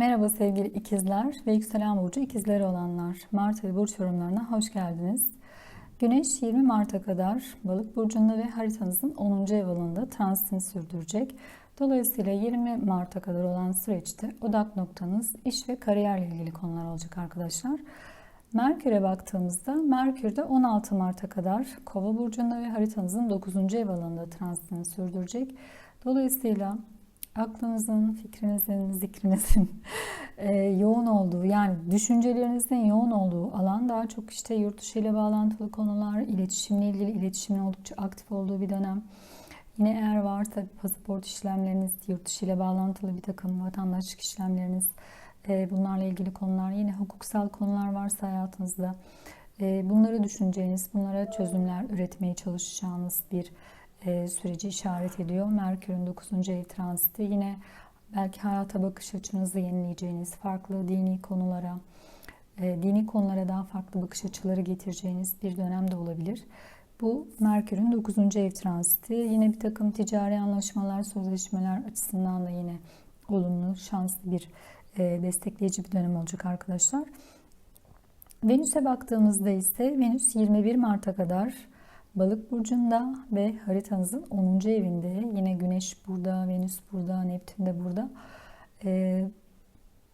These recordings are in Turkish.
Merhaba sevgili ikizler ve yükselen burcu ikizleri olanlar. Mart ayı burç yorumlarına hoş geldiniz. Güneş 20 Mart'a kadar balık burcunda ve haritanızın 10. ev alanında transitini sürdürecek. Dolayısıyla 20 Mart'a kadar olan süreçte odak noktanız iş ve kariyerle ilgili konular olacak arkadaşlar. Merkür'e baktığımızda Merkür de 16 Mart'a kadar Kova burcunda ve haritanızın 9. ev alanında transitini sürdürecek. Dolayısıyla aklınızın, fikrinizin, zikrinizin e, yoğun olduğu yani düşüncelerinizin yoğun olduğu alan daha çok işte yurt dışı ile bağlantılı konular, iletişimle ilgili iletişimin oldukça aktif olduğu bir dönem. Yine eğer varsa pasaport işlemleriniz, yurt dışı ile bağlantılı bir takım vatandaşlık işlemleriniz, e, bunlarla ilgili konular, yine hukuksal konular varsa hayatınızda e, bunları düşüneceğiniz, bunlara çözümler üretmeye çalışacağınız bir e, süreci işaret ediyor. Merkür'ün 9. ev transiti yine belki hayata bakış açınızı yenileyeceğiniz, farklı dini konulara, e, dini konulara daha farklı bakış açıları getireceğiniz bir dönem de olabilir. Bu Merkür'ün 9. ev transiti. Yine bir takım ticari anlaşmalar, sözleşmeler açısından da yine olumlu, şanslı bir e, destekleyici bir dönem olacak arkadaşlar. Venüs'e baktığımızda ise Venüs 21 Mart'a kadar Balık burcunda ve haritanızın 10. evinde yine Güneş burada, Venüs burada, Neptün de burada. Ee,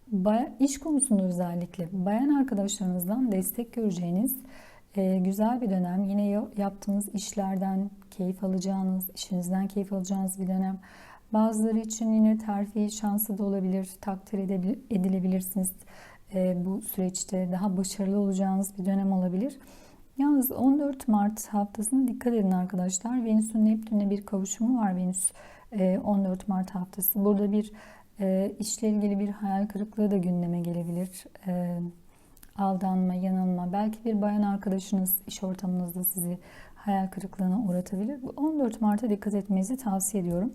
bayan, iş konusunda özellikle bayan arkadaşlarınızdan destek göreceğiniz e, güzel bir dönem. Yine yaptığınız işlerden keyif alacağınız, işinizden keyif alacağınız bir dönem. Bazıları için yine terfi şansı da olabilir, takdir edilebilirsiniz. E, bu süreçte daha başarılı olacağınız bir dönem olabilir. Yalnız 14 Mart haftasına dikkat edin arkadaşlar. Venüs'ün Neptün'e bir kavuşumu var Venüs 14 e, Mart haftası. Burada bir e, işle ilgili bir hayal kırıklığı da gündeme gelebilir. E, aldanma, yanılma. Belki bir bayan arkadaşınız iş ortamınızda sizi hayal kırıklığına uğratabilir. Bu 14 Mart'a dikkat etmenizi tavsiye ediyorum.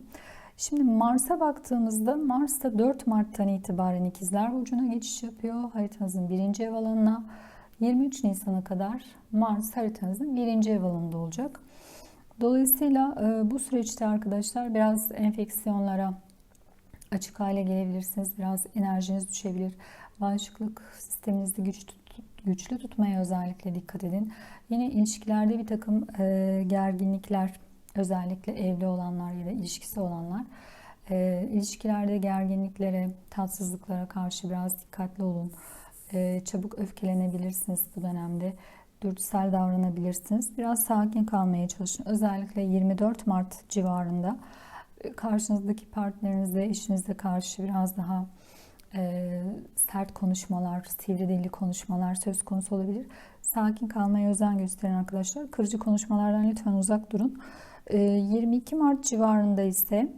Şimdi Mars'a baktığımızda Mars da 4 Mart'tan itibaren ikizler burcuna geçiş yapıyor. Haritanızın birinci ev alanına. 23 Nisan'a kadar Mars haritanızın birinci ev alanında olacak. Dolayısıyla e, bu süreçte arkadaşlar biraz enfeksiyonlara açık hale gelebilirsiniz. Biraz enerjiniz düşebilir. Bağışıklık sisteminizi güç güçlü tutmaya özellikle dikkat edin. Yine ilişkilerde bir takım e, gerginlikler özellikle evli olanlar ya da ilişkisi olanlar e, ilişkilerde gerginliklere, tatsızlıklara karşı biraz dikkatli olun. Ee, çabuk öfkelenebilirsiniz bu dönemde. Dürtüsel davranabilirsiniz. Biraz sakin kalmaya çalışın. Özellikle 24 Mart civarında e, karşınızdaki partnerinize, eşinize karşı biraz daha e, sert konuşmalar, sivri dilli konuşmalar söz konusu olabilir. Sakin kalmaya özen gösterin arkadaşlar. Kırıcı konuşmalardan lütfen uzak durun. E, 22 Mart civarında ise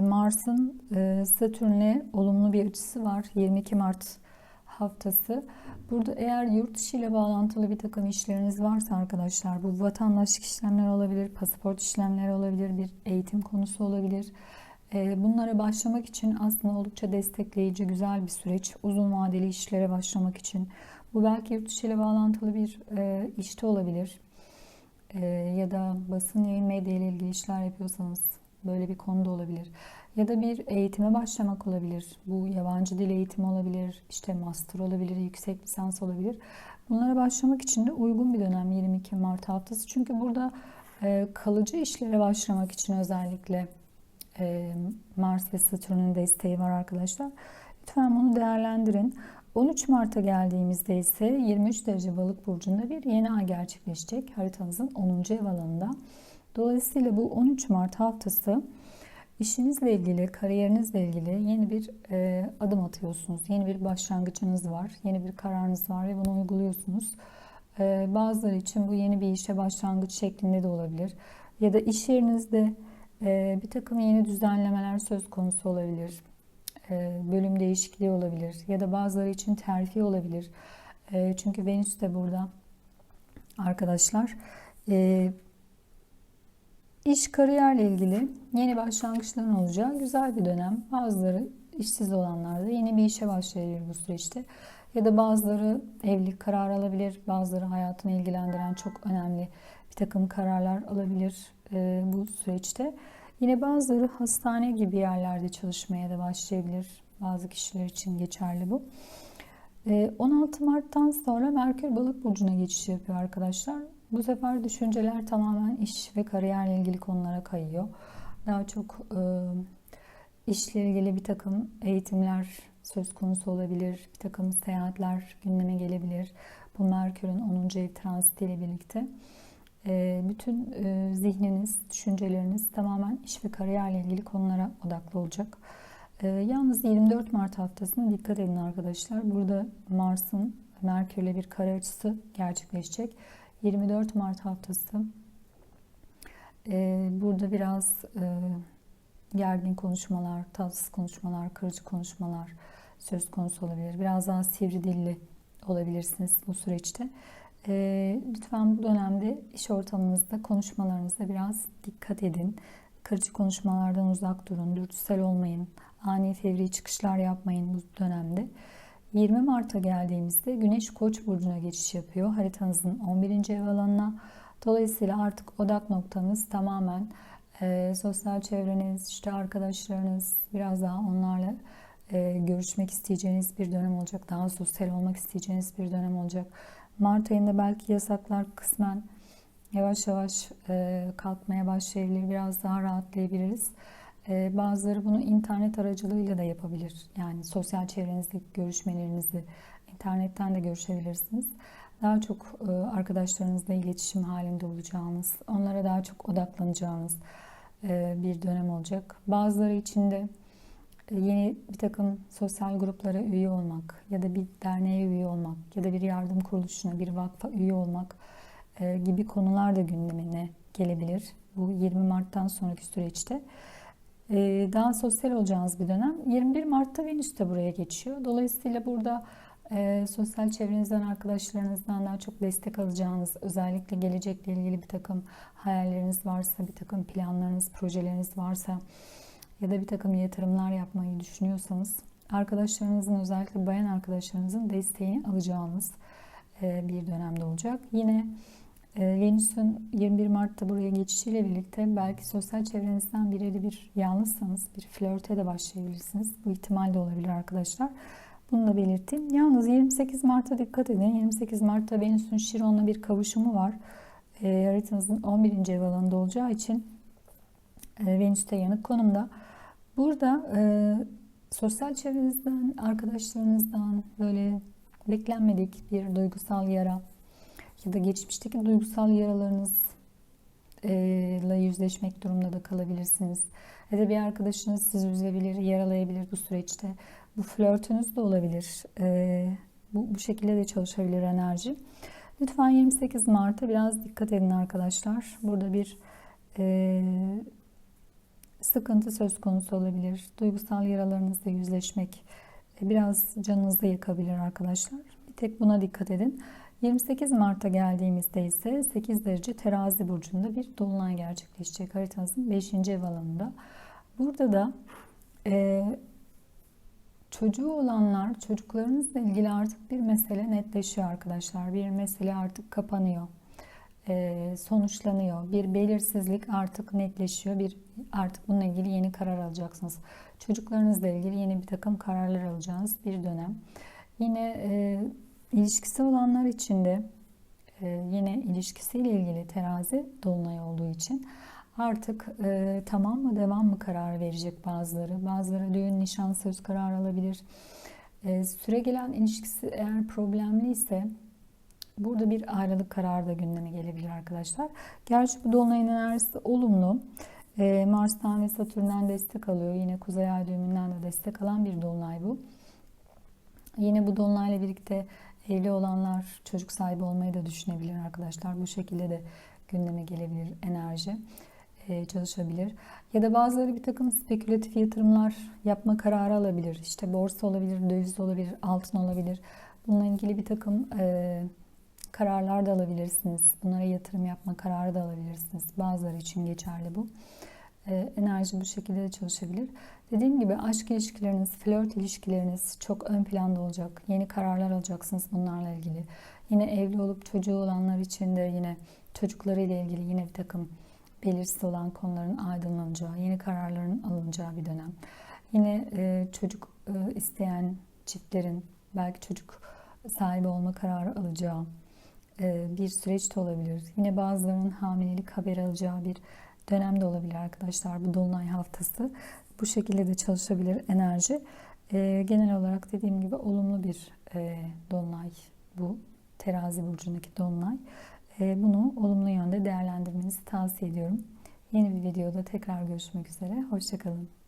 Mars'ın e, Satürn'e olumlu bir açısı var. 22 Mart haftası. Burada eğer yurt dışı ile bağlantılı bir takım işleriniz varsa arkadaşlar bu vatandaşlık işlemleri olabilir, pasaport işlemleri olabilir, bir eğitim konusu olabilir. Ee, bunlara başlamak için aslında oldukça destekleyici, güzel bir süreç. Uzun vadeli işlere başlamak için. Bu belki yurt dışı ile bağlantılı bir e, işte olabilir. E, ya da basın yayın medya ile ilgili işler yapıyorsanız böyle bir konuda olabilir. Ya da bir eğitime başlamak olabilir. Bu yabancı dil eğitimi olabilir, işte master olabilir, yüksek lisans olabilir. Bunlara başlamak için de uygun bir dönem 22 Mart haftası. Çünkü burada e, kalıcı işlere başlamak için özellikle e, Mars ve Satürn'ün desteği var arkadaşlar. Lütfen bunu değerlendirin. 13 Mart'a geldiğimizde ise 23 derece balık burcunda bir yeni ay gerçekleşecek haritanızın 10. ev alanında. Dolayısıyla bu 13 Mart haftası İşinizle ilgili, kariyerinizle ilgili yeni bir e, adım atıyorsunuz. Yeni bir başlangıcınız var. Yeni bir kararınız var ve bunu uyguluyorsunuz. E, bazıları için bu yeni bir işe başlangıç şeklinde de olabilir. Ya da iş yerinizde e, bir takım yeni düzenlemeler söz konusu olabilir. E, bölüm değişikliği olabilir. Ya da bazıları için terfi olabilir. E, çünkü Venüs de burada arkadaşlar. E, İş kariyerle ilgili yeni başlangıçların olacağı güzel bir dönem. Bazıları işsiz olanlar da yeni bir işe başlayabilir bu süreçte. Ya da bazıları evlilik kararı alabilir, bazıları hayatını ilgilendiren çok önemli bir takım kararlar alabilir e, bu süreçte. Yine bazıları hastane gibi yerlerde çalışmaya da başlayabilir. Bazı kişiler için geçerli bu. Ee, 16 Mart'tan sonra Merkür Balık burcuna geçiş yapıyor arkadaşlar. Bu sefer düşünceler tamamen iş ve kariyerle ilgili konulara kayıyor. Daha çok e, işle ilgili bir takım eğitimler söz konusu olabilir. Bir takım seyahatler gündeme gelebilir. Bu Merkür'ün 10. ev transitiyle birlikte. E, bütün e, zihniniz, düşünceleriniz tamamen iş ve kariyerle ilgili konulara odaklı olacak. E, yalnız 24 Mart haftasına dikkat edin arkadaşlar. Burada Mars'ın Merkür'le bir kare açısı gerçekleşecek. 24 Mart haftası burada biraz gergin konuşmalar, tatsız konuşmalar, kırıcı konuşmalar söz konusu olabilir. Biraz daha sivri dilli olabilirsiniz bu süreçte. E, lütfen bu dönemde iş ortamınızda konuşmalarınızda biraz dikkat edin. Kırıcı konuşmalardan uzak durun, dürtüsel olmayın, ani fevri çıkışlar yapmayın bu dönemde. 20 Mart'a geldiğimizde Güneş Koç burcuna geçiş yapıyor haritanızın 11. ev alanına. Dolayısıyla artık odak noktanız tamamen e, sosyal çevreniz, işte arkadaşlarınız, biraz daha onlarla e, görüşmek isteyeceğiniz bir dönem olacak. Daha sosyal olmak isteyeceğiniz bir dönem olacak. Mart ayında belki yasaklar kısmen yavaş yavaş e, kalkmaya başlayabilir. Biraz daha rahatlayabiliriz. E, bazıları bunu internet aracılığıyla da yapabilir. Yani sosyal çevrenizdeki görüşmelerinizi internetten de görüşebilirsiniz. Daha çok e, arkadaşlarınızla iletişim halinde olacağınız, onlara daha çok odaklanacağınız e, bir dönem olacak. Bazıları için de e, yeni bir takım sosyal gruplara üye olmak ya da bir derneğe üye olmak ya da bir yardım kuruluşuna, bir vakfa üye olmak gibi konular da gündemine gelebilir. Bu 20 Mart'tan sonraki süreçte. E, daha sosyal olacağınız bir dönem. 21 Mart'ta Venüs de buraya geçiyor. Dolayısıyla burada sosyal çevrenizden, arkadaşlarınızdan daha çok destek alacağınız, özellikle gelecekle ilgili bir takım hayalleriniz varsa, bir takım planlarınız, projeleriniz varsa ya da bir takım yatırımlar yapmayı düşünüyorsanız arkadaşlarınızın özellikle bayan arkadaşlarınızın desteğini alacağınız e, bir dönemde olacak. Yine e, Venüs'ün 21 Mart'ta buraya geçişiyle birlikte belki sosyal çevrenizden biriyle bir yalnızsanız bir flörte de başlayabilirsiniz. Bu ihtimal de olabilir arkadaşlar. Bunu da belirteyim. Yalnız 28 Mart'a dikkat edin. 28 Mart'ta Venüs'ün Şiron'la bir kavuşumu var. E, haritanızın 11. ev alanında olacağı için e, Venüs'te yanık konumda. Burada e, sosyal çevrenizden, arkadaşlarınızdan böyle beklenmedik bir duygusal yara ya da geçmişteki duygusal yaralarınızla yüzleşmek durumunda da kalabilirsiniz. Ya da bir arkadaşınız sizi üzebilir, yaralayabilir bu süreçte. Bu flörtünüz de olabilir. E, bu, bu şekilde de çalışabilir enerji. Lütfen 28 Mart'a biraz dikkat edin arkadaşlar. Burada bir e, sıkıntı söz konusu olabilir. Duygusal yaralarınızla yüzleşmek biraz canınızda yakabilir arkadaşlar. Bir tek buna dikkat edin. 28 Mart'a geldiğimizde ise 8 derece terazi burcunda bir dolunay gerçekleşecek haritanızın 5. ev alanında. Burada da e, çocuğu olanlar çocuklarınızla ilgili artık bir mesele netleşiyor arkadaşlar. Bir mesele artık kapanıyor. E, sonuçlanıyor. Bir belirsizlik artık netleşiyor. Bir artık bununla ilgili yeni karar alacaksınız. Çocuklarınızla ilgili yeni bir takım kararlar alacağınız bir dönem. Yine e, ilişkisi olanlar için de e, yine ilişkisiyle ilgili terazi dolunay olduğu için artık e, tamam mı devam mı karar verecek bazıları. Bazıları düğün, nişan, söz kararı alabilir. E, süre gelen ilişkisi eğer problemli ise Burada bir ayrılık kararı da gündeme gelebilir arkadaşlar. Gerçi bu dolunayın enerjisi olumlu. Mars'tan ve Satürn'den destek alıyor. Yine Kuzey Ay düğümünden de destek alan bir dolunay bu. Yine bu dolunayla birlikte evli olanlar çocuk sahibi olmayı da düşünebilir arkadaşlar. Bu şekilde de gündeme gelebilir enerji e, çalışabilir. Ya da bazıları bir takım spekülatif yatırımlar yapma kararı alabilir. İşte borsa olabilir, döviz olabilir, altın olabilir. Bununla ilgili bir takım e, kararlar da alabilirsiniz. Bunlara yatırım yapma kararı da alabilirsiniz. Bazıları için geçerli bu. Ee, enerji bu şekilde de çalışabilir. Dediğim gibi aşk ilişkileriniz, flört ilişkileriniz çok ön planda olacak. Yeni kararlar alacaksınız bunlarla ilgili. Yine evli olup çocuğu olanlar için de yine çocuklarıyla ilgili yine bir takım belirsiz olan konuların aydınlanacağı, yeni kararların alınacağı bir dönem. Yine e, çocuk e, isteyen çiftlerin belki çocuk sahibi olma kararı alacağı e, bir süreç de olabilir. Yine bazılarının hamilelik haberi alacağı bir dönem de olabilir arkadaşlar. Bu dolunay haftası bu şekilde de çalışabilir enerji. E, genel olarak dediğim gibi olumlu bir e, dolunay bu terazi burcundaki dolunay. E, bunu olumlu yönde değerlendirmenizi tavsiye ediyorum. Yeni bir videoda tekrar görüşmek üzere. Hoşçakalın.